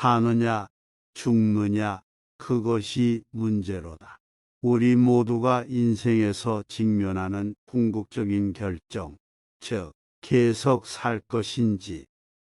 사느냐, 죽느냐, 그것이 문제로다. 우리 모두가 인생에서 직면하는 궁극적인 결정, 즉, 계속 살 것인지,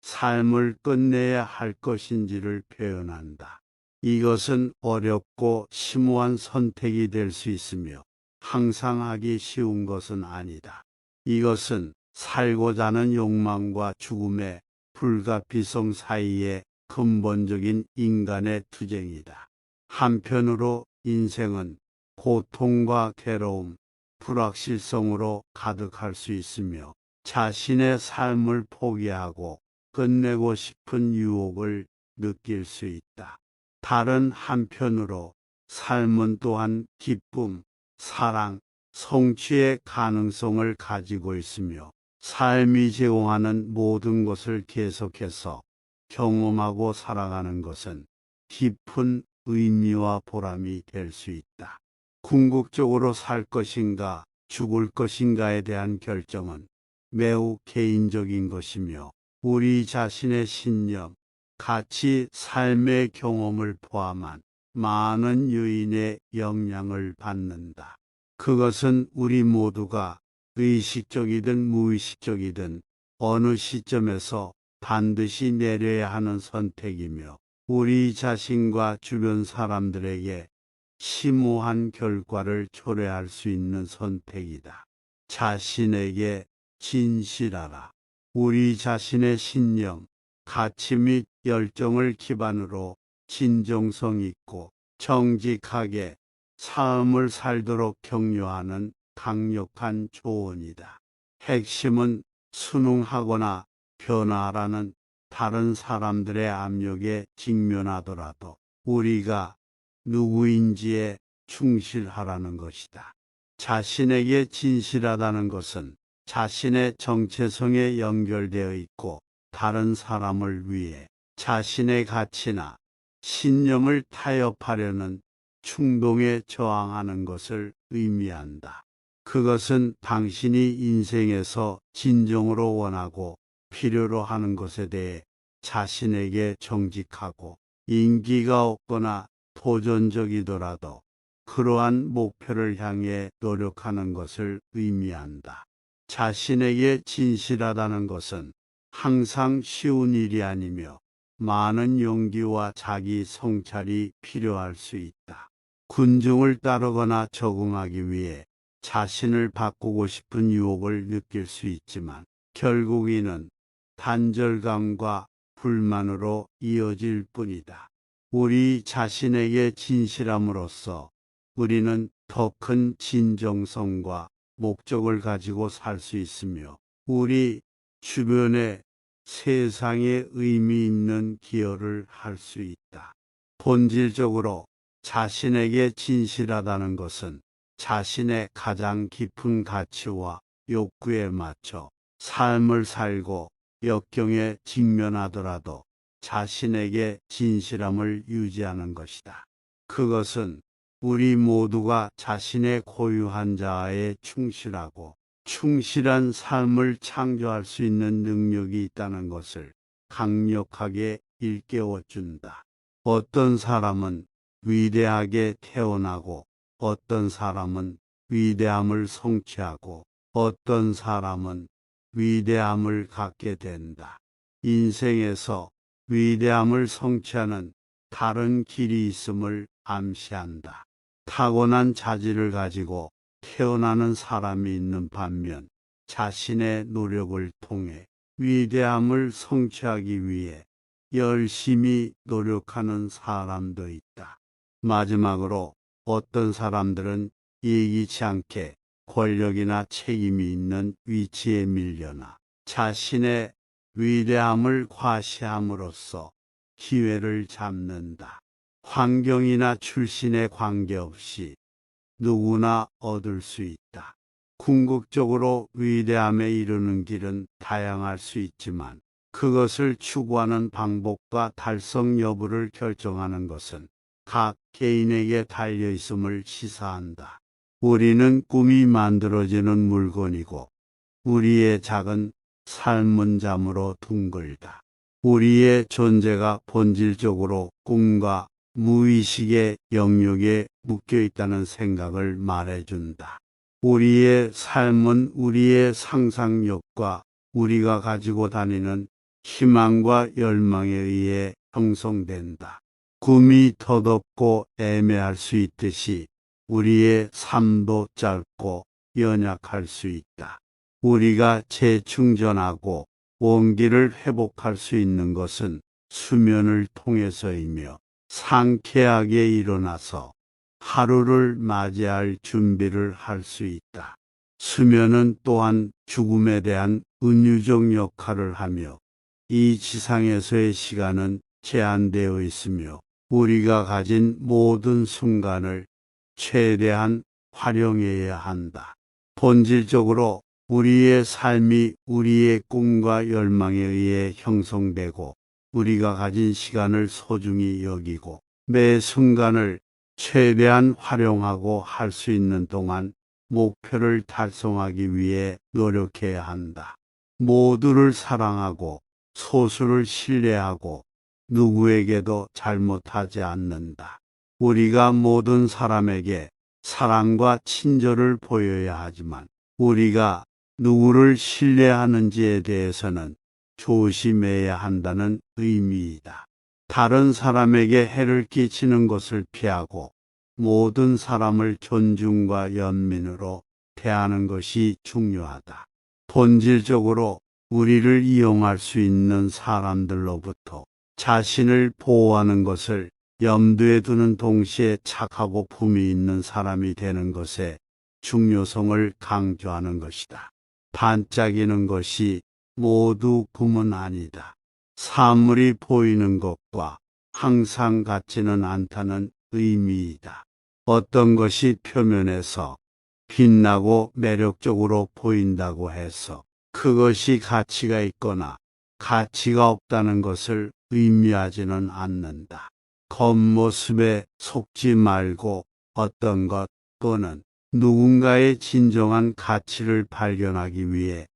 삶을 끝내야 할 것인지를 표현한다. 이것은 어렵고 심오한 선택이 될 수 있으며 항상 하기 쉬운 것은 아니다. 이것은 살고자 하는 욕망과 죽음의 불가피성 사이의 근본적인 인간의 투쟁이다. 한편으로 인생은 고통과 괴로움, 불확실성으로 가득할 수 있으며 자신의 삶을 포기하고 끝내고 싶은 유혹을 느낄 수 있다. 다른 한편으로 삶은 또한 기쁨, 사랑, 성취의 가능성을 가지고 있으며 삶이 제공하는 모든 것을 계속해서 경험하고 살아가는 것은 깊은 의미와 보람이 될 수 있다. 궁극적으로 살 것인가 죽을 것인가에 대한 결정은 매우 개인적인 것이며 우리 자신의 신념, 가치, 삶의 경험을 포함한 많은 요인의 영향을 받는다. 그것은 우리 모두가 의식적이든 무의식적이든 어느 시점에서 반드시 내려야 하는 선택이며 우리 자신과 주변 사람들에게 심오한 결과를 초래할 수 있는 선택이다. 자신에게 진실하라. 우리 자신의 신념, 가치 및 열정을 기반으로 진정성 있고 정직하게 삶을 살도록 격려하는 강력한 조언이다. 핵심은 순응하거나 변화라는 다른 사람들의 압력에 직면하더라도 우리가 누구인지에 충실하라는 것이다. 자신에게 진실하다는 것은 자신의 정체성에 연결되어 있고 다른 사람을 위해 자신의 가치나 신념을 타협하려는 충동에 저항하는 것을 의미한다. 그것은 당신이 인생에서 진정으로 원하고 필요로 하는 것에 대해 자신에게 정직하고 인기가 없거나 도전적이더라도 그러한 목표를 향해 노력하는 것을 의미한다. 자신에게 진실하다는 것은 항상 쉬운 일이 아니며 많은 용기와 자기 성찰이 필요할 수 있다. 군중을 따르거나 적응하기 위해 자신을 바꾸고 싶은 유혹을 느낄 수 있지만 결국 이는 단절감과 불만으로 이어질 뿐이다. 우리 자신에게 진실함으로써 우리는 더 큰 진정성과 목적을 가지고 살 수 있으며 우리 주변에 세상에 의미 있는 기여를 할 수 있다. 본질적으로 자신에게 진실하다는 것은 자신의 가장 깊은 가치와 욕구에 맞춰 삶을 살고 역경에 직면하더라도 자신에게 진실함을 유지하는 것이다. 그것은 우리 모두가 자신의 고유한 자아에 충실하고 충실한 삶을 창조할 수 있는 능력이 있다는 것을 강력하게 일깨워 준다. 어떤 사람은 위대하게 태어나고 어떤 사람은 위대함을 성취하고 어떤 사람은 위대함을 갖게 된다. 인생에서 위대함을 성취하는 다른 길이 있음을 암시한다. 타고난 자질을 가지고 태어나는 사람이 있는 반면 자신의 노력을 통해 위대함을 성취하기 위해 열심히 노력하는 사람도 있다. 마지막으로 어떤 사람들은 예기치 않게 권력이나 책임이 있는 위치에 밀려나 자신의 위대함을 과시함으로써 기회를 잡는다. 환경이나 출신에 관계없이 누구나 얻을 수 있다. 궁극적으로 위대함에 이르는 길은 다양할 수 있지만 그것을 추구하는 방법과 달성 여부를 결정하는 것은 각 개인에게 달려 있음을 시사한다. 우리는 꿈이 만들어지는 물건이고 우리의 작은 삶은 잠으로 둥글다. 우리의 존재가 본질적으로 꿈과 무의식의 영역에 묶여 있다는 생각을 말해준다. 우리의 삶은 우리의 상상력과 우리가 가지고 다니는 희망과 열망에 의해 형성된다. 꿈이 더덥고 애매할 수 있듯이 우리의 삶도 짧고 연약할 수 있다. 우리가 재충전하고 원기를 회복할 수 있는 것은 수면을 통해서이며 상쾌하게 일어나서 하루를 맞이할 준비를 할 수 있다. 수면은 또한 죽음에 대한 은유적 역할을 하며 이 지상에서의 시간은 제한되어 있으며 우리가 가진 모든 순간을 최대한 활용해야 한다. 본질적으로 우리의 삶이 우리의 꿈과 열망에 의해 형성되고 우리가 가진 시간을 소중히 여기고 매 순간을 최대한 활용하고 할 수 있는 동안 목표를 달성하기 위해 노력해야 한다. 모두를 사랑하고 소수를 신뢰하고 누구에게도 잘못하지 않는다. 우리가 모든 사람에게 사랑과 친절을 보여야 하지만 우리가 누구를 신뢰하는지에 대해서는 조심해야 한다는 의미이다. 다른 사람에게 해를 끼치는 것을 피하고 모든 사람을 존중과 연민으로 대하는 것이 중요하다. 본질적으로 우리를 이용할 수 있는 사람들로부터 자신을 보호하는 것을 염두에 두는 동시에 착하고 품이 있는 사람이 되는 것의 중요성을 강조하는 것이다. 반짝이는 것이 모두 꿈은 아니다. 사물이 보이는 것과 항상 같지는 않다는 의미이다. 어떤 것이 표면에서 빛나고 매력적으로 보인다고 해서 그것이 가치가 있거나 가치가 없다는 것을 의미하지는 않는다. 겉모습에 속지 말고 어떤 것 또는 누군가의 진정한 가치를 발견하기 위해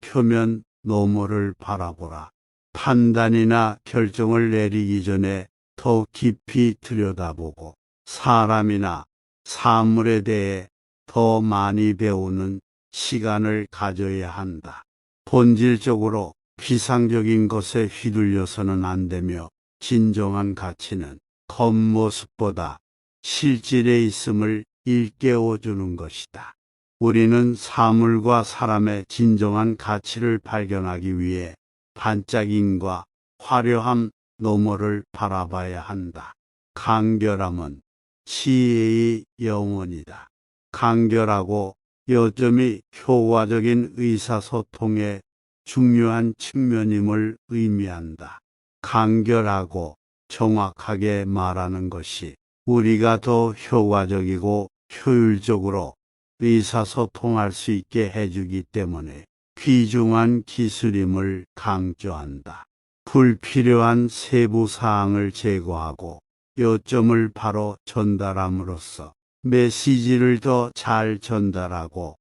표면 너머를 바라보라. 판단이나 결정을 내리기 전에 더 깊이 들여다보고 사람이나 사물에 대해 더 많이 배우는 시간을 가져야 한다. 본질적으로 비상적인 것에 휘둘려서는 안 되며 진정한 가치는 겉모습보다 실질에 있음을 일깨워 주는 것이다. 우리는 사물과 사람의 진정한 가치를 발견하기 위해 반짝임과 화려함 너머를 바라봐야 한다. 간결함은 지혜의 영혼이다. 간결하고 여점이 효과적인 의사소통의 중요한 측면임을 의미한다. 간결하고 정확하게 말하는 것이 우리가 더 효과적이고 효율적으로 의사소통할 수 있게 해주기 때문에 귀중한 기술임을 강조한다. 불필요한 세부 사항을 제거하고 요점을 바로 전달함으로써 메시지를 더 잘 전달하고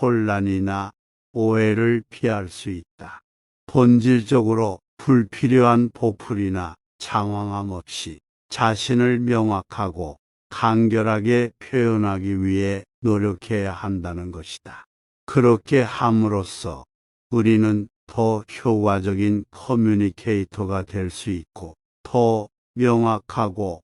혼란이나 오해를 피할 수 있다. 본질적으로 불필요한 보풀이나 장황함 없이 자신을 명확하고 간결하게 표현하기 위해 노력해야 한다는 것이다. 그렇게 함으로써 우리는 더 효과적인 커뮤니케이터가 될 수 있고 더 명확하고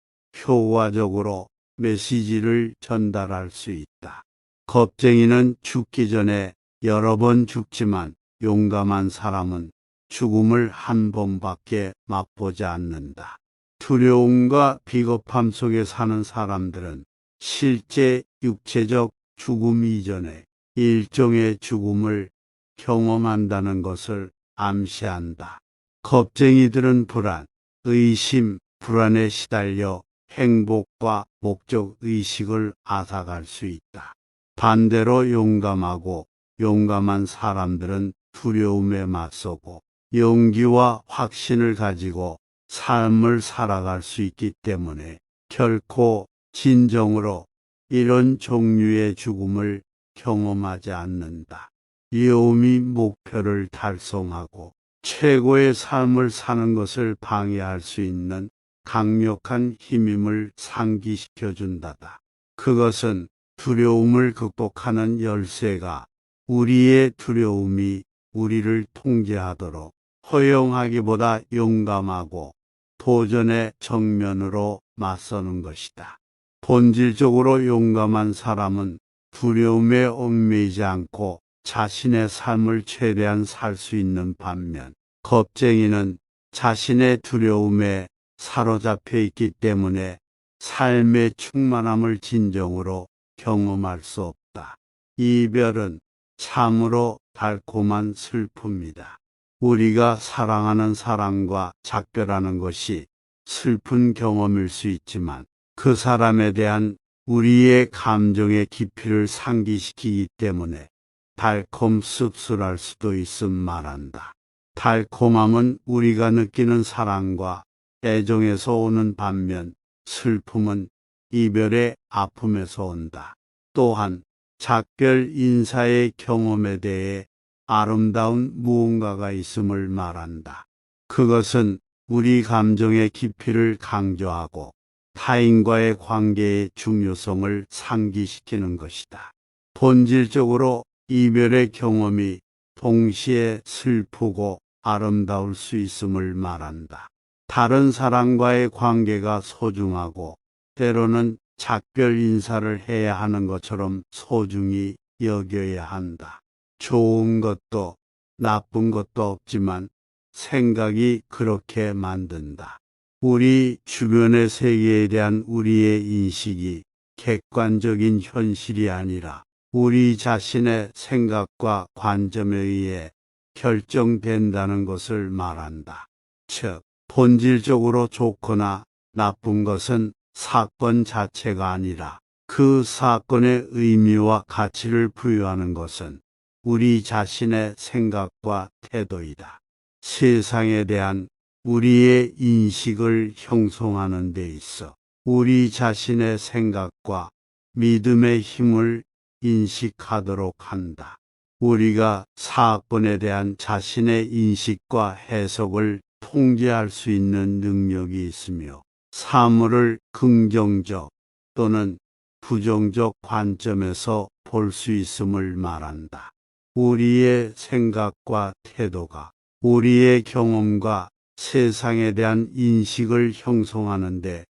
효과적으로 메시지를 전달할 수 있다. 겁쟁이는 죽기 전에 여러 번 죽지만 용감한 사람은 죽음을 한 번밖에 맛보지 않는다. 두려움과 비겁함 속에 사는 사람들은 실제 육체적 죽음 이전에 일종의 죽음을 경험한다는 것을 암시한다. 겁쟁이들은 불안, 의심, 불안에 시달려 행복과 목적 의식을 앗아갈 수 있다. 반대로 용감하고 용감한 사람들은 두려움에 맞서고 용기와 확신을 가지고 삶을 살아갈 수 있기 때문에 결코 진정으로 이런 종류의 죽음을 경험하지 않는다. 여움이 목표를 달성하고 최고의 삶을 사는 것을 방해할 수 있는 강력한 힘임을 상기시켜 준다다. 그것은 두려움을 극복하는 열쇠가 우리의 두려움이 우리를 통제하도록 허용하기보다 용감하고 도전의 정면으로 맞서는 것이다. 본질적으로 용감한 사람은 두려움에 얽매이지 않고 자신의 삶을 최대한 살 수 있는 반면 겁쟁이는 자신의 두려움에 사로잡혀 있기 때문에 삶의 충만함을 진정으로 경험할 수 없다. 이별은 참으로 달콤한 슬픔이다. 우리가 사랑하는 사람과 작별하는 것이 슬픈 경험일 수 있지만 그 사람에 대한 우리의 감정의 깊이를 상기시키기 때문에 달콤 씁쓸할 수도 있음 말한다. 달콤함은 우리가 느끼는 사랑과 애정에서 오는 반면 슬픔은 이별의 아픔에서 온다. 또한 작별 인사의 경험에 대해 아름다운 무언가가 있음을 말한다. 그것은 우리 감정의 깊이를 강조하고 타인과의 관계의 중요성을 상기시키는 것이다. 본질적으로 이별의 경험이 동시에 슬프고 아름다울 수 있음을 말한다. 다른 사람과의 관계가 소중하고 때로는 작별 인사를 해야 하는 것처럼 소중히 여겨야 한다. 좋은 것도 나쁜 것도 없지만 생각이 그렇게 만든다. 우리 주변의 세계에 대한 우리의 인식이 객관적인 현실이 아니라 우리 자신의 생각과 관점에 의해 결정된다는 것을 말한다. 즉, 본질적으로 좋거나 나쁜 것은 사건 자체가 아니라 그 사건의 의미와 가치를 부여하는 것은 우리 자신의 생각과 태도이다. 세상에 대한 우리의 인식을 형성하는 데 있어 우리 자신의 생각과 믿음의 힘을 인식하도록 한다. 우리가 사건에 대한 자신의 인식과 해석을 통제할 수 있는 능력이 있으며 사물을 긍정적 또는 부정적 관점에서 볼 수 있음을 말한다. 우리의 생각과 태도가 우리의 경험과 세상에 대한 인식을 형성하는데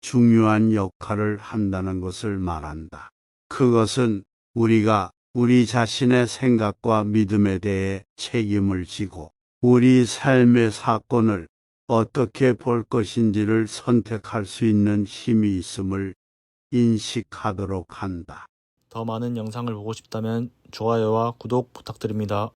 중요한 역할을 한다는 것을 말한다. 그것은 우리가 우리 자신의 생각과 믿음에 대해 책임을 지고 우리 삶의 사건을 어떻게 볼 것인지를 선택할 수 있는 힘이 있음을 인식하도록 한다. 더 많은 영상을 보고 싶다면 좋아요와 구독 부탁드립니다.